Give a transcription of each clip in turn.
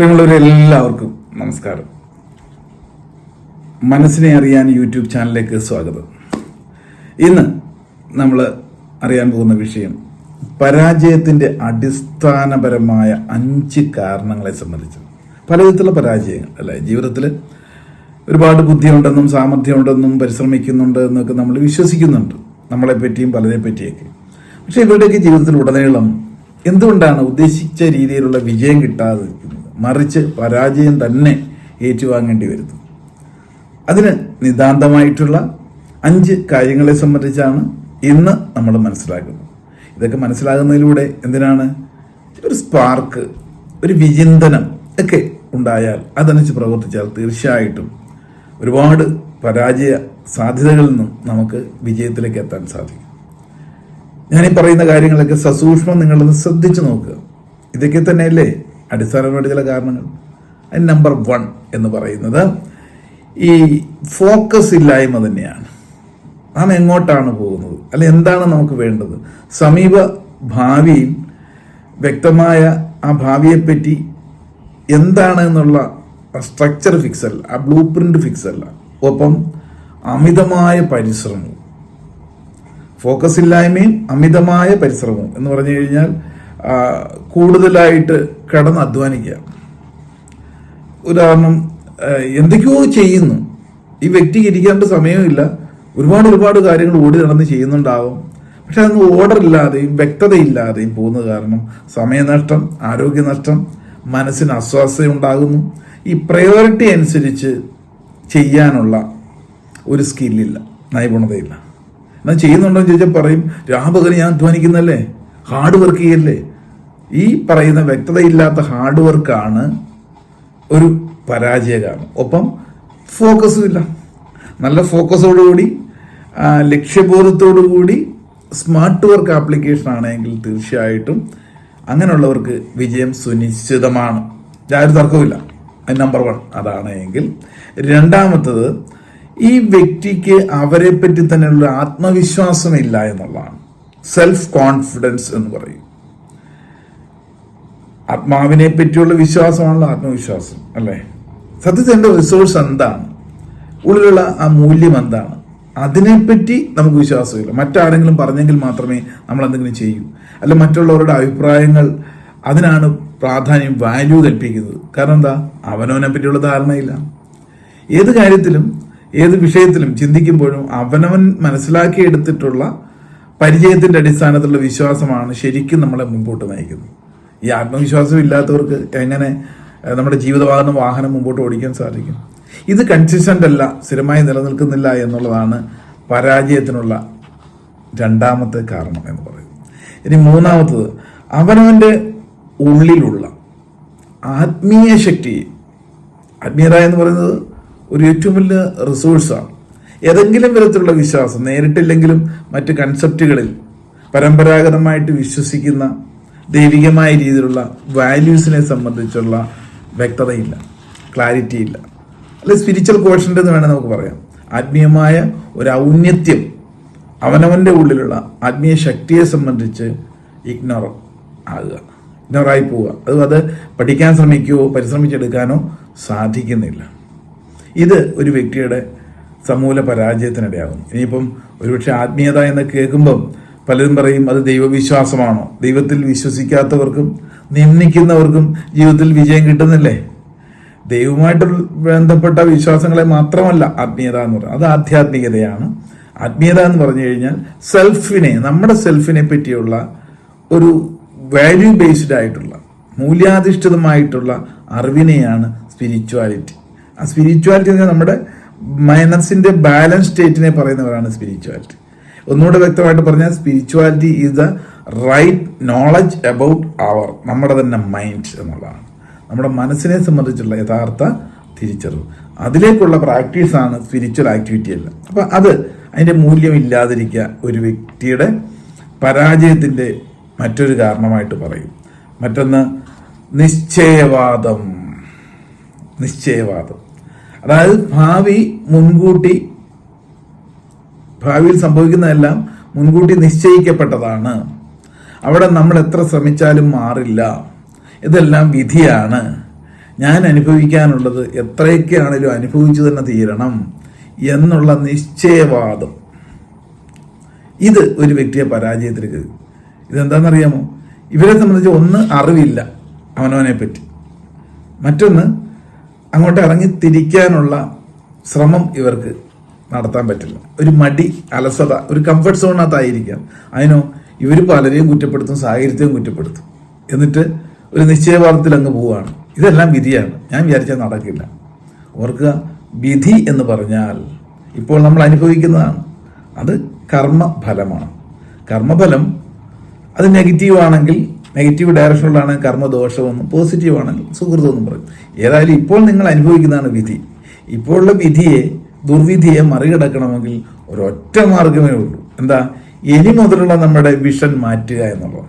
പ്രിയമുള്ളവരെല്ലാവർക്കും നമസ്കാരം. മനസ്സിനെ അറിയാൻ യൂട്യൂബ് ചാനലിലേക്ക് സ്വാഗതം. ഇന്ന് നമ്മൾ അറിയാൻ പോകുന്ന വിഷയം പരാജയത്തിന്റെ അടിസ്ഥാനപരമായ അഞ്ച് കാരണങ്ങളെ സംബന്ധിച്ച്. പലവിധത്തിലുള്ള പരാജയങ്ങൾ അല്ലേ? ജീവിതത്തിൽ ഒരുപാട് ബുദ്ധിയുണ്ടെന്നും സാമർഥ്യമുണ്ടെന്നും പരിശ്രമിക്കുന്നുണ്ട് എന്നൊക്കെ നമ്മൾ വിശ്വസിക്കുന്നുണ്ട്. നമ്മളെ പറ്റിയും പലരെ പറ്റിയൊക്കെ പക്ഷേ ഇവരുടെയൊക്കെ ജീവിതത്തിൽ ഉടനീളം എന്തുകൊണ്ടാണ് ഉദ്ദേശിച്ച രീതിയിലുള്ള വിജയം കിട്ടാതെ ഇരിക്കുന്നത്? മറിച്ച് പരാജയം തന്നെ ഏറ്റുവാങ്ങേണ്ടി വരുന്നു. അതിന് നിതാന്തമായിട്ടുള്ള അഞ്ച് കാര്യങ്ങളെ സംബന്ധിച്ചാണ് ഇന്ന് നമ്മൾ മനസ്സിലാക്കുന്നത്. ഇതൊക്കെ മനസ്സിലാകുന്നതിലൂടെ എന്തിനാണ്? ഒരു സ്പാർക്ക് ഒരു വിചിന്തനം ഒക്കെ ഉണ്ടായാൽ അതനുസരിച്ച് പ്രവർത്തിച്ചാൽ തീർച്ചയായിട്ടും ഒരുപാട് പരാജയ സാധ്യതകളിൽ നിന്നും നമുക്ക് വിജയത്തിലേക്ക് എത്താൻ സാധിക്കും. ഈ പറയുന്ന കാര്യങ്ങളൊക്കെ സസൂക്ഷ്മം നിങ്ങളൊന്ന് ശ്രദ്ധിച്ചു നോക്കുക. ഇതൊക്കെ തന്നെയല്ലേ? അടിസ്ഥാനപരമായിട്ട് ചില കാരണങ്ങൾ. അതിന് നമ്പർ വൺ എന്ന് പറയുന്നത് ഈ ഫോക്കസ് ഇല്ലായ്മ തന്നെയാണ്. നാം എങ്ങോട്ടാണ് പോകുന്നത്? അല്ലെ എന്താണ് നമുക്ക് വേണ്ടത്? സമീപ ഭാവിയിൽ വ്യക്തമായ ആ ഭാവിയെപ്പറ്റി എന്താണ് എന്നുള്ള സ്ട്രക്ചർ ഫിക്സ് അല്ല ആ ബ്ലൂ പ്രിന്റ് ഫിക്സ് അല്ല. ഒപ്പം അമിതമായ പരിശ്രമവും. ഫോക്കസ് ഇല്ലായ്മയും അമിതമായ പരിശ്രമവും എന്ന് പറഞ്ഞു കഴിഞ്ഞാൽ കൂടുതലായിട്ട് കിടന്ന് അധ്വാനിക്കുക. ഉദാഹരണം എന്തൊക്കെയോ ചെയ്യുന്നു. ഈ വ്യക്തിക്ക് ഇരിക്കാണ്ട് സമയമില്ല ഒരുപാട് ഒരുപാട് കാര്യങ്ങൾ ഓടി നടന്ന് ചെയ്യുന്നുണ്ടാവും. പക്ഷെ അതൊന്നും ഓർഡർ ഇല്ലാതെയും വ്യക്തതയില്ലാതെയും പോകുന്നത് കാരണം സമയനഷ്ടം ആരോഗ്യനഷ്ടം മനസ്സിന് അസ്വാസ്ഥ ഉണ്ടാകുന്നു ഈ പ്രയോറിറ്റി അനുസരിച്ച് ചെയ്യാനുള്ള ഒരു സ്കില്ലില്ല നൈപുണതയില്ല. എന്നാൽ ചെയ്യുന്നുണ്ടോ എന്ന് ചോദിച്ചാൽ പറയും രാപകന് ഞാൻ അധ്വാനിക്കുന്നല്ലേ ഹാർഡ് വർക്ക് ചെയ്യല്ലേ? ഈ പറയുന്ന വ്യക്തതയില്ലാത്ത ഹാർഡ് വർക്കാണ് ഒരു പരാജയ കാരണം ഒപ്പം ഫോക്കസും ഇല്ല. നല്ല ഫോക്കസോടുകൂടി ലക്ഷ്യബോധത്തോടുകൂടി സ്മാർട്ട് വർക്ക് ആപ്ലിക്കേഷൻ ആണെങ്കിൽ തീർച്ചയായിട്ടും അങ്ങനെയുള്ളവർക്ക് വിജയം സുനിശ്ചിതമാണ്. യാതൊരു തർക്കവുമില്ല നമ്പർ വൺ അതാണ് എങ്കിൽ. രണ്ടാമത്തത് ഈ വ്യക്തിക്ക് അവരെപ്പറ്റി പറ്റി തന്നെയുള്ള ആത്മവിശ്വാസം ഇല്ല എന്നുള്ളതാണ്. സെൽഫ് കോൺഫിഡൻസ് എന്ന് പറയും. ആത്മാവിനെ പറ്റിയുള്ള വിശ്വാസമാണല്ലോ ആത്മവിശ്വാസം അല്ലേ? സത്യത്തിൽ എന്റെ റിസോഴ്സ് എന്താണ്? ഉള്ളിലുള്ള ആ മൂല്യം എന്താണ്? അതിനെപ്പറ്റി നമുക്ക് വിശ്വാസമില്ല. മറ്റാരെങ്കിലും പറഞ്ഞെങ്കിൽ മാത്രമേ നമ്മൾ എന്തെങ്കിലും ചെയ്യൂ. അല്ല മറ്റുള്ളവരുടെ അഭിപ്രായങ്ങൾ അതിനാണ് പ്രാധാന്യം വാല്യൂ കൽപ്പിക്കുന്നത്. കാരണം എന്താ? അവനവനെ പറ്റിയുള്ള ധാരണയില്ല. ഏത് കാര്യത്തിലും ഏത് വിഷയത്തിലും ചിന്തിക്കുമ്പോഴും അവനവൻ മനസ്സിലാക്കിയെടുത്തിട്ടുള്ള പരിചയത്തിന്റെ അടിസ്ഥാനത്തിലുള്ള വിശ്വാസമാണ് ശരിക്കും നമ്മളെ മുമ്പോട്ട് നയിക്കുന്നത്. ഈ ആത്മവിശ്വാസം ഇല്ലാത്തവർക്ക് എങ്ങനെ നമ്മുടെ ജീവിതവാഹനം വാഹനം മുമ്പോട്ട് ഓടിക്കാൻ സാധിക്കും? ഇത് കൺസിസ്റ്റന്റ് അല്ല സ്ഥിരമായി നിലനിൽക്കുന്നില്ല എന്നുള്ളതാണ് പരാജയത്തിനുള്ള രണ്ടാമത്തെ കാരണം എന്ന് പറയുന്നത്. ഇനി മൂന്നാമത്തത് അവനവന്റെ ഉള്ളിലുള്ള ആത്മീയ ശക്തി ആത്മീയത എന്ന് പറയുന്നത് ഒരു ഏറ്റവും വലിയ റിസോഴ്സാണ് ഏതെങ്കിലും വിധത്തിലുള്ള വിശ്വാസം നേരിട്ടില്ലെങ്കിലും മറ്റ് കൺസെപ്റ്റുകളിൽ പരമ്പരാഗതമായിട്ട് വിശ്വസിക്കുന്ന ദൈവികമായ രീതിയിലുള്ള വാല്യൂസിനെ സംബന്ധിച്ചുള്ള വ്യക്തതയില്ല ക്ലാരിറ്റി ഇല്ല. അല്ലെ സ്പിരിച്വൽ കോഷന്റെ എന്ന് വേണമെങ്കിൽ നമുക്ക് പറയാം. ആത്മീയമായ ഒരു ഔന്നത്യം അവനവന്റെ ഉള്ളിലുള്ള ആത്മീയ ശക്തിയെ സംബന്ധിച്ച് ഇഗ്നോർ ആകുക ഇഗ്നോറായി പോവുക. അത് അത് പഠിക്കാൻ ശ്രമിക്കുകയോ പരിശ്രമിച്ചെടുക്കാനോ സാധിക്കുന്നില്ല. ഇത് ഒരു വ്യക്തിയുടെ സമൂല പരാജയത്തിനിടയാകും ഇനിയിപ്പം ഒരുപക്ഷെ ആത്മീയത എന്ന് കേൾക്കുമ്പം പലരും പറയും അത് ദൈവവിശ്വാസമാണോ? ദൈവത്തിൽ വിശ്വസിക്കാത്തവർക്കും നിന്ദിക്കുന്നവർക്കും ജീവിതത്തിൽ വിജയം കിട്ടുന്നില്ലേ? ദൈവവുമായിട്ട് ബന്ധപ്പെട്ട വിശ്വാസങ്ങളെ മാത്രമല്ല ആത്മീയത എന്ന് പറയുന്നത്. അത് ആധ്യാത്മികതയാണ്. ആത്മീയത എന്ന് പറഞ്ഞു കഴിഞ്ഞാൽ സെൽഫിനെ നമ്മുടെ സെൽഫിനെ പറ്റിയുള്ള ഒരു വാല്യൂ ബേസ്ഡ് ആയിട്ടുള്ള മൂല്യാധിഷ്ഠിതമായിട്ടുള്ള അറിവിനെയാണ് സ്പിരിച്വാലിറ്റി ആ സ്പിരിച്വാലിറ്റി എന്ന് നമ്മുടെ മനസ്സിന്റെ ബാലൻസ് സ്റ്റേറ്റിനെ പറയുന്നവരാണ് സ്പിരിച്വാലിറ്റി ഒന്നുകൂടെ വ്യക്തമായിട്ട് പറഞ്ഞാൽ spirituality is the right knowledge about our നമ്മുടെ തന്നെ മൈൻഡ് എന്നുള്ളതാണ്. നമ്മുടെ മനസ്സിനെ സംബന്ധിച്ചുള്ള യഥാർത്ഥ തിരിച്ചറിവ്. അതിലേക്കുള്ള പ്രാക്ടീസാണ് സ്പിരിച്വൽ ആക്ടിവിറ്റി അല്ല. അപ്പം അത് അതിന്റെ മൂല്യം ഇല്ലാതിരിക്കുക ഒരു വ്യക്തിയുടെ പരാജയത്തിന്റെ മറ്റൊരു കാരണമായിട്ട് പറയും. മറ്റൊന്ന് നിശ്ചയവാദം. നിശ്ചയവാദം. അതായത് ഭാവി മുൻകൂട്ടി ഭാവിയിൽ സംഭവിക്കുന്നതെല്ലാം മുൻകൂട്ടി നിശ്ചയിക്കപ്പെട്ടതാണ്. അവിടെ നമ്മൾ എത്ര ശ്രമിച്ചാലും മാറില്ല. ഇതെല്ലാം വിധിയാണ്. ഞാൻ അനുഭവിക്കാനുള്ളത് എത്രയൊക്കെയാണെങ്കിലും അനുഭവിച്ചു തന്നെ തീരണം എന്നുള്ള നിശ്ചയവാദം. ഇത് ഒരു വ്യക്തിയെ പരാജയത്തിലേക്ക് ഇതെന്താണെന്നറിയാമോ? ഇവരെ സംബന്ധിച്ച് ഒന്ന് അറിവില്ല അവനവനെ പറ്റി. മറ്റൊന്ന് അങ്ങോട്ട് ഇറങ്ങി തിരിക്കാനുള്ള ശ്രമം ഇവർക്ക് നടത്താൻ പറ്റില്ല. ഒരു മടി അലസത ഒരു കംഫർട്ട് സോണിനകത്തായിരിക്കാം അതിനോ ഇവർ പലരെയും കുറ്റപ്പെടുത്തും സാഹചര്യത്തെയും കുറ്റപ്പെടുത്തും. എന്നിട്ട് ഒരു നിശ്ചയവാദത്തിൽ അങ്ങ് പോവുകയാണ്. ഇതെല്ലാം വിധിയാണ്. ഞാൻ വിചാരിച്ചാൽ നടക്കില്ല. ഓർക്കുക വിധി എന്ന് പറഞ്ഞാൽ ഇപ്പോൾ നമ്മൾ അനുഭവിക്കുന്നതാണ്. അത് കർമ്മഫലമാണ്. കർമ്മഫലം അത് നെഗറ്റീവ് ആണെങ്കിൽ നെഗറ്റീവ് ഡയറക്ഷനിലാണ് കർമ്മദോഷമെന്നും പോസിറ്റീവ് ആണെങ്കിൽ സുഹൃതമെന്നും പറയും. ഏതായാലും ഇപ്പോൾ നിങ്ങൾ അനുഭവിക്കുന്നതാണ് വിധി. ഇപ്പോഴുള്ള വിധിയെ ദുർവിധിയെ മറികടക്കണമെങ്കിൽ ഒരൊറ്റ മാർഗമേ ഉള്ളൂ. എന്താ? ഇനി മുതലുള്ള നമ്മുടെ വിഷൻ മാറ്റുക എന്നുള്ളതാണ്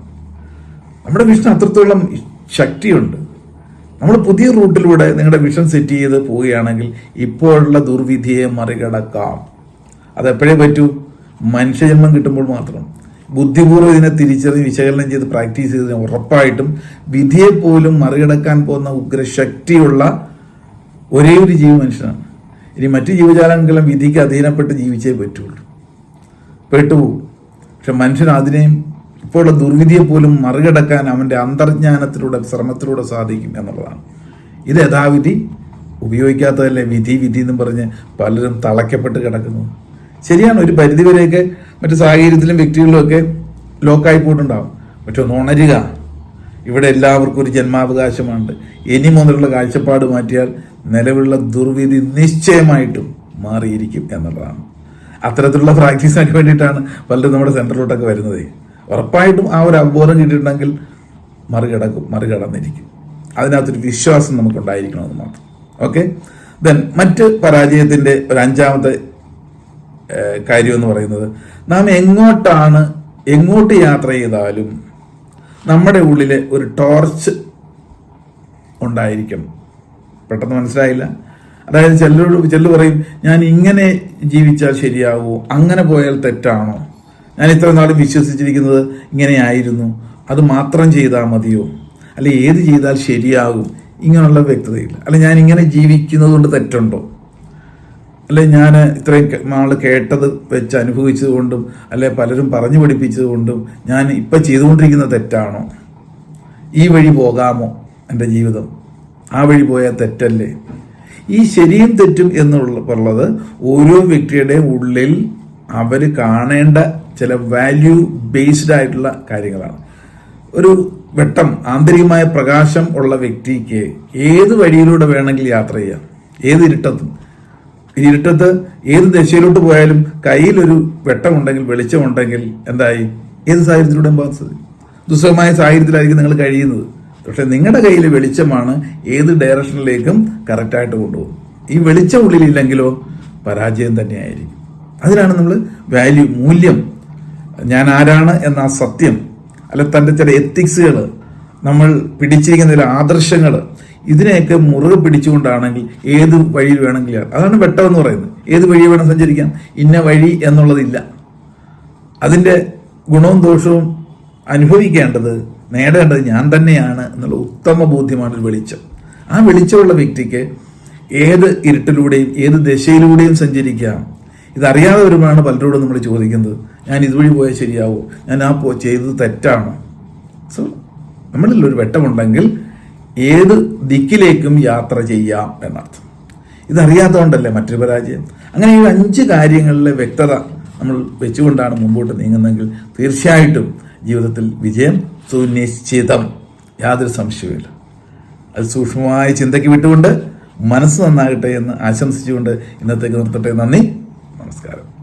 നമ്മുടെ വിഷൻ അത്രത്തോളം ശക്തിയുണ്ട്. നമ്മൾ പുതിയ റൂട്ടിലൂടെ നിങ്ങളുടെ വിഷൻ സെറ്റ് ചെയ്ത് പോവുകയാണെങ്കിൽ ഇപ്പോഴുള്ള ദുർവിധിയെ മറികടക്കാം. അതെപ്പോഴേ പറ്റൂ? മനുഷ്യജന്മം കിട്ടുമ്പോൾ മാത്രം. ബുദ്ധിപൂർവം ഇതിനെ തിരിച്ചറിഞ്ഞ് വിശകലനം ചെയ്ത് പ്രാക്ടീസ് ചെയ്ത് ഉറപ്പായിട്ടും വിധിയെ പോലും മറികടക്കാൻ പോകുന്ന ഉഗ്രശക്തിയുള്ള ഒരേ ഒരു ജീവി മനുഷ്യനാണ് ഇനി മറ്റു ജീവജാലങ്ങളെല്ലാം വിധിക്ക് അധീനപ്പെട്ട് ജീവിച്ചേ പറ്റുള്ളൂ. പെട്ടുപോകും. പക്ഷെ മനുഷ്യൻ അതിനെയും ഇപ്പോഴുള്ള ദുർവിധിയെ പോലും മറികടക്കാൻ അവന്റെ അന്തർജ്ഞാനത്തിലൂടെ ശ്രമത്തിലൂടെ സാധിക്കും എന്നുള്ളതാണ്. ഇത് യഥാവിധി ഉപയോഗിക്കാത്തതല്ലേ? വിധി വിധി എന്നും പറഞ്ഞ് പലരും തളയ്ക്കപ്പെട്ട് കിടക്കുന്നു. ശരിയാണ് ഒരു പരിധിവരെയൊക്കെ മറ്റു സാഹചര്യത്തിലും വ്യക്തികളിലും ഒക്കെ ലോക്കായി പോയിട്ടുണ്ടാവും. പക്ഷെ ഒന്ന് ഉണരുക. ഇവിടെ എല്ലാവർക്കും ഒരു ജന്മാവകാശമുണ്ട്. ഇനി മുതലുള്ള കാഴ്ചപ്പാട് മാറ്റിയാൽ നിലവിലുള്ള ദുർവിധി നിശ്ചയമായിട്ടും മാറിയിരിക്കും എന്നുള്ളതാണ്. അത്തരത്തിലുള്ള പ്രാക്ടീസിനൊക്കെ വേണ്ടിയിട്ടാണ് പലരും നമ്മുടെ സെന്ററിലോട്ടൊക്കെ വരുന്നത്. ഉറപ്പായിട്ടും ആ ഒരു അവബോധം കിട്ടിയിട്ടുണ്ടെങ്കിൽ മറികടക്കും മറികടന്നിരിക്കും. അതിനകത്തൊരു വിശ്വാസം നമുക്കുണ്ടായിരിക്കണമെന്ന് മാത്രം. ഓക്കെ ദെൻ മറ്റ് പരാജയത്തിന്റെ ഒരു അഞ്ചാമത്തെ കാര്യം എന്ന് പറയുന്നത് നാം എങ്ങോട്ടാണ് എങ്ങോട്ട് യാത്ര ചെയ്താലും നമ്മുടെ ഉള്ളിലെ ഒരു ടോർച്ച് ഉണ്ടായിരിക്കണം. പെട്ടെന്ന് മനസ്സിലായില്ല. അതായത് ചിലരോട് ചിലർ പറയും ഞാൻ ഇങ്ങനെ ജീവിച്ചാൽ ശരിയാവുമോ അങ്ങനെ പോയാൽ തെറ്റാണോ? ഞാൻ ഇത്ര നാളും വിശ്വസിച്ചിരിക്കുന്നത് ഇങ്ങനെയായിരുന്നു. അത് മാത്രം ചെയ്താൽ മതിയോ? അല്ലെ ഏത് ചെയ്താൽ ശരിയാകും? ഇങ്ങനെയുള്ള വ്യക്തതയില്ല. അല്ലെ ഞാൻ ഇങ്ങനെ ജീവിക്കുന്നത് കൊണ്ട് തെറ്റുണ്ടോ? അല്ലെ ഞാൻ ഇത്രയും നാൾ കേട്ടത് വെച്ച് അനുഭവിച്ചത് കൊണ്ടും അല്ലെ പലരും പറഞ്ഞു പഠിപ്പിച്ചത് കൊണ്ടും ഞാൻ ഇപ്പം ചെയ്തുകൊണ്ടിരിക്കുന്ന തെറ്റാണോ? ഈ വഴി പോകാമോ എന്റെ ജീവിതം? ആ വഴി പോയാൽ തെറ്റല്ലേ? ഈ ശരിയും തെറ്റും എന്നുള്ള ഉള്ളത് ഓരോ വ്യക്തിയുടെയും ഉള്ളിൽ അവർ കാണേണ്ട ചില വാല്യൂ ബേസ്ഡ് ആയിട്ടുള്ള കാര്യങ്ങളാണ്. ഒരു വെട്ടം ആന്തരികമായ പ്രകാശം ഉള്ള വ്യക്തിക്ക് ഏത് വഴിയിലൂടെ വേണമെങ്കിൽ യാത്ര ചെയ്യാം. ഏത് ഇരുട്ടത്തും. ഇരുട്ടത്ത് ഏത് ദിശയിലോട്ട് പോയാലും കയ്യിലൊരു വെട്ടമുണ്ടെങ്കിൽ വെളിച്ചമുണ്ടെങ്കിൽ എന്തായി? ഏത് സാഹചര്യത്തിലൂടെ പോകാൻ ദുസ്സഹമായ സാഹചര്യത്തിലായിരിക്കും നിങ്ങൾ കഴിയുന്നത്. പക്ഷെ നിങ്ങളുടെ കയ്യിൽ വെളിച്ചമാണ് ഏത് ഡയറക്ഷനിലേക്കും കറക്റ്റായിട്ട് കൊണ്ടുപോകും. ഈ വെളിച്ചം ഉള്ളിലില്ലെങ്കിലോ പരാജയം തന്നെയായിരിക്കും. അതിനാണ് നമ്മൾ വാല്യൂ മൂല്യം ഞാൻ ആരാണ് എന്ന സത്യം അല്ല തന്റെ ചില എത്തിക്സുകൾ നമ്മൾ പിടിച്ചിരിക്കുന്ന ചില ആദർശങ്ങൾ ഇതിനെയൊക്കെ മുറുകെ പിടിച്ചുകൊണ്ടാണെങ്കിൽ ഏത് വഴിയിൽ വേണമെങ്കിലും അതാണ് വെട്ടം എന്ന് പറയുന്നത്. ഏത് വഴി വേണം സഞ്ചരിക്കാം? ഇന്ന വഴി എന്നുള്ളതില്ല. അതിന്റെ ഗുണവും ദോഷവും അനുഭവിക്കേണ്ടത് നേടേണ്ടത് ഞാൻ തന്നെയാണ് എന്നുള്ള ഉത്തമ ബോധ്യമാണ് ഒരു വെളിച്ചം. ആ വെളിച്ചമുള്ള വ്യക്തിക്ക് ഏത് ഇരുട്ടിലൂടെയും ഏത് ദശയിലൂടെയും സഞ്ചരിക്കാം. ഇതറിയാതെ വരുമ്പോഴാണ് പലരോടും നമ്മൾ ചോദിക്കുന്നത് ഞാൻ ഇതുവഴി പോയാൽ ശരിയാവോ? ഞാൻ ആ പോ ചെയ്തത് തെറ്റാണോ? സോ നമ്മളിൽ ഒരു വെട്ടമുണ്ടെങ്കിൽ ഏത് ദിക്കിലേക്കും യാത്ര ചെയ്യാം എന്നർത്ഥം. ഇതറിയാത്തതുകൊണ്ടല്ലേ മറ്റൊരു പരാജയം? അങ്ങനെ ഈ അഞ്ച് കാര്യങ്ങളിലെ വ്യക്തത നമ്മൾ വെച്ചുകൊണ്ടാണ് മുമ്പോട്ട് നീങ്ങുന്നതെങ്കിൽ തീർച്ചയായിട്ടും ജീവിതത്തിൽ വിജയം സുനിശ്ചിതം യാതൊരു സംശയവുമില്ല. അത് സൂക്ഷ്മമായ ചിന്തയ്ക്ക് വിട്ടുകൊണ്ട് മനസ്സ് നന്നാകട്ടെ എന്ന് ആശംസിച്ചുകൊണ്ട് ഇന്നത്തേക്ക് നിർത്തട്ടെ. നന്ദി. നമസ്കാരം.